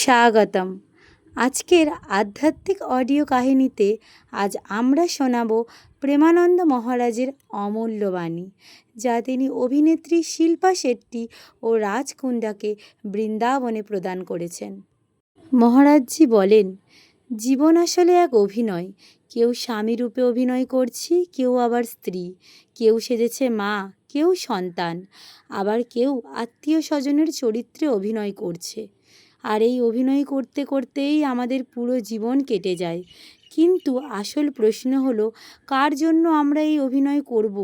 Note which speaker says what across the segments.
Speaker 1: স্বাগতম। আজকের আধ্যাত্মিক অডিও কাহিনীতে আজ আমরা শোনাব প্রেমানন্দ মহারাজের অমূল্য বাণী, যা তিনি অভিনেত্রী শিল্পা শেট্টি ও রাজ কুন্ডাকে বৃন্দাবনে প্রদান করেছেন। মহারাজজি বলেন, জীবন আসলে এক অভিনয়। কেউ স্বামী রূপে অভিনয় করছি, কেউ আবার স্ত্রী। কেউ সেজেছে মা, কেউ সন্তান। আবার কেউ আত্মীয় স্বজনের চরিত্রে অভিনয় করছে। আর এই অভিনয় করতে করতেই আমাদের পুরো জীবন কেটে যায়। কিন্তু আসল প্রশ্ন হলো, কার জন্য আমরা এই অভিনয় করব?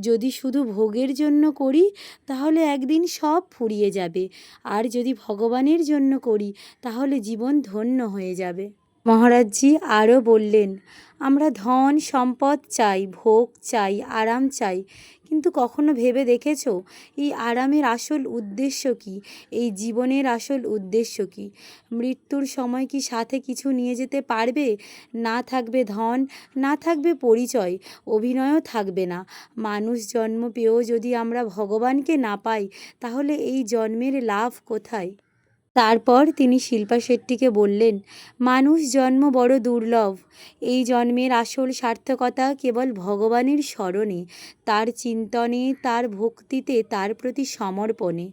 Speaker 1: যদি শুধু ভোগের জন্য করি, তাহলে একদিন সব ফুরিয়ে যাবে। আর যদি ভগবানের জন্য করি, তাহলে জীবন ধন্য হয়ে যাবে। মহারাজজি আরও বললেন, আমরা ধন, সম্পদ চাই, ভোগ চাই, আরাম চাই। কিন্তু কখনো ভেবে দেখেছ, এই আরামের আসল উদ্দেশ্য কী? এই জীবনের আসল উদ্দেশ্য কী? মৃত্যুর সময় কি সাথে কিছু নিয়ে যেতে পারবে? না থাকবে ধন, না থাকবে পরিচয়, অভিনয়ও থাকবে না। মানুষ জন্ম পেয়েও যদি আমরা ভগবানকে না পাই, তাহলে এই জন্মের লাভ কোথায়? তারপর তিনি শিল্পা শেট্টিকে বললেন, মানুষ জন্ম বড় দুর্লভ। এই জন্মের আসল সার্থকতা কেবল ভগবানের স্মরণে, তার চিন্তনে, তার ভক্তিতে, তার প্রতি সমর্পণে।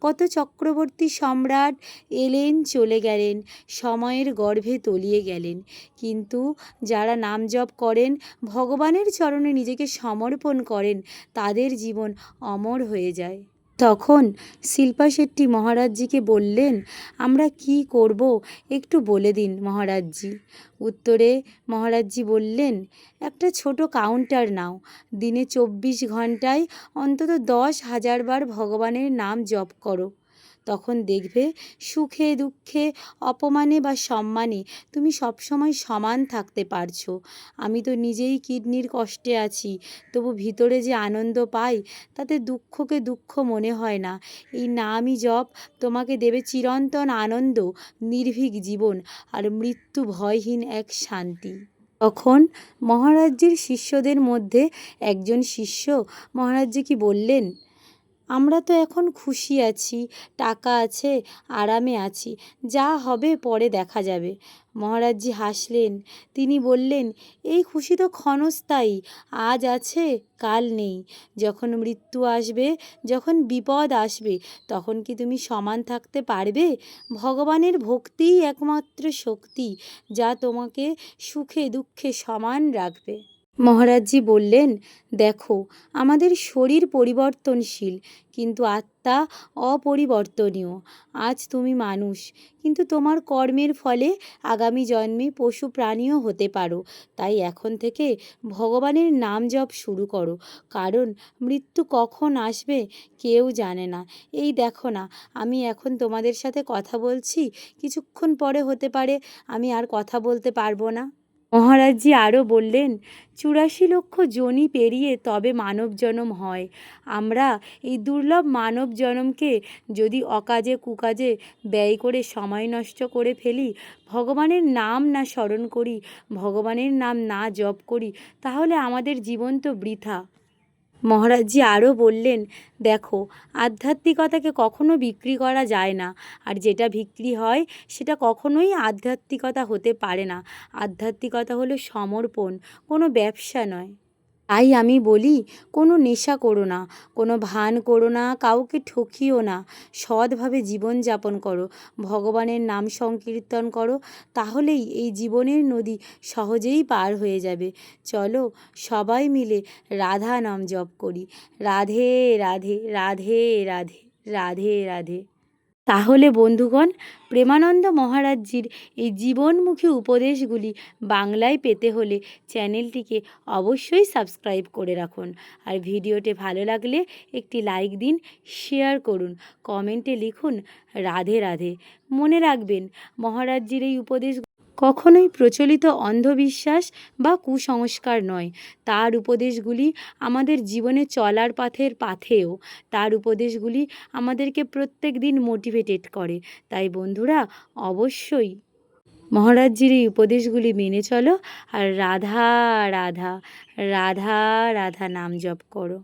Speaker 1: কত চক্রবর্তী সম্রাট এলেন, চলে গেলেন, সময়ের গর্ভে তলিয়ে গেলেন। কিন্তু যারা নাম জপ করেন, ভগবানের চরণে নিজেকে সমর্পণ করেন, তাদের জীবন অমর হয়ে যায়। তখন শিল্পা শেট্টি মহারাজজিকে বললেন, আমরা কি করব? একটু বলে দিন মহারাজজি। উত্তরে মহারাজজি বললেন, একটা ছোট কাউন্টার নাও। দিনে চব্বিশ ঘন্টায় অন্তত দশ হাজার বার ভগবানের নাম জপ করো। তখন দেখবে সুখে, দুঃখে, অপমানে বা সম্মানে তুমি সবসময় সমান থাকতে পারছ। আমি তো নিজেই কিডনির কষ্টে আছি, তবু ভিতরে যে আনন্দ পাই তাতে দুঃখকে দুঃখ মনে হয় না। এই নামই জপ তোমাকে দেবে চিরন্তন আনন্দ, নির্ভীক জীবন আর মৃত্যু ভয়হীন এক শান্তি। তখন মহারাজ্যের শিষ্যদের মধ্যে একজন শিষ্য মহারাজজি বললেন? আমরা তো এখন খুশি আছি, টাকা আছে, আরামে আছি, যা হবে পরে দেখা যাবে। মহারাজজি হাসলেন, তিনি বললেন, এই খুশি তো ক্ষণস্থায়ী, আজ আছে, কাল নেই। যখন মৃত্যু আসবে, যখন বিপদ আসবে, তখন কি তুমি সমান থাকতে পারবে? ভগবানের ভক্তিই একমাত্র শক্তি, যা তোমাকে সুখে দুঃখে সমান রাখবে। মহারাজজি বললেন, দেখো, আমাদের শরীর পরিবর্তনশীল, কিন্তু আত্মা অপরিবর্তনীয়। আজ তুমি মানুষ, কিন্তু তোমার কর্মের ফলে আগামী জন্মে পশু প্রাণীও হতে পারো। তাই এখন থেকে ভগবানের নাম জপ শুরু করো, কারণ মৃত্যু কখন আসবে কেউ জানে না। এই দেখো না, আমি এখন তোমাদের সাথে কথা বলছি, কিছুক্ষণ পরে হতে পারে আমি আর কথা বলতে পারব না। মহারাজজি আরও বললেন, চুরাশি লক্ষ জনি পেরিয়ে তবে মানব জনম হয়। আমরা এই দুর্লভ মানব জনমকে যদি অকাজে কুকাজে ব্যয় করে সময় নষ্ট করে ফেলি, ভগবানের নাম না স্মরণ করি, ভগবানের নাম না জপ করি, তাহলে আমাদের জীবন তো বৃথা। মহারাজজি আরও বললেন, দেখো, আধ্যাত্মিকতাকে কখনো বিক্রি করা যায় না। আর যেটা বিক্রি হয়, সেটা কখনোই আধ্যাত্মিকতা হতে পারে না। আধ্যাত্মিকতা হলো সমর্পণ, কোনো ব্যবসা নয়। তাই আমি বলি, কোনো নেশা করো না, কোনো ভান করো না, কাউকে ঠকিও না। সৎভাবে জীবনযাপন করো, ভগবানের নাম সংকীর্তন করো, তাহলেই এই জীবনের নদী সহজেই পার হয়ে যাবে। চলো সবাই মিলে রাধা নাম জপ করি। রাধে রাধে রাধে রাধে রাধে রাধে। তাহলে বন্ধুগণ, প্রেমানন্দ মহারাজজির এই জীবনমুখী উপদেশগুলি বাংলায় পেতে হলে চ্যানেলটিকে অবশ্যই সাবস্ক্রাইব করে রাখুন। আর ভিডিওটি ভালো লাগলে একটি লাইক দিন, শেয়ার করুন, কমেন্টে লিখুন, রাধে রাধে। মনে রাখবেন মহারাজজির এই উপদেশ কখনোই প্রচলিত অন্ধবিশ্বাস বা কুসংস্কার নয়। তার উপদেশগুলি আমাদের জীবনে চলার পথের পাথেও তার উপদেশগুলি আমাদেরকে প্রত্যেক দিন মোটিভেটেড করে। তাই বন্ধুরা, অবশ্যই মহারাজজির এই উপদেশগুলি মেনে চলো আর রাধা রাধা রাধা রাধা নাম জপ করো।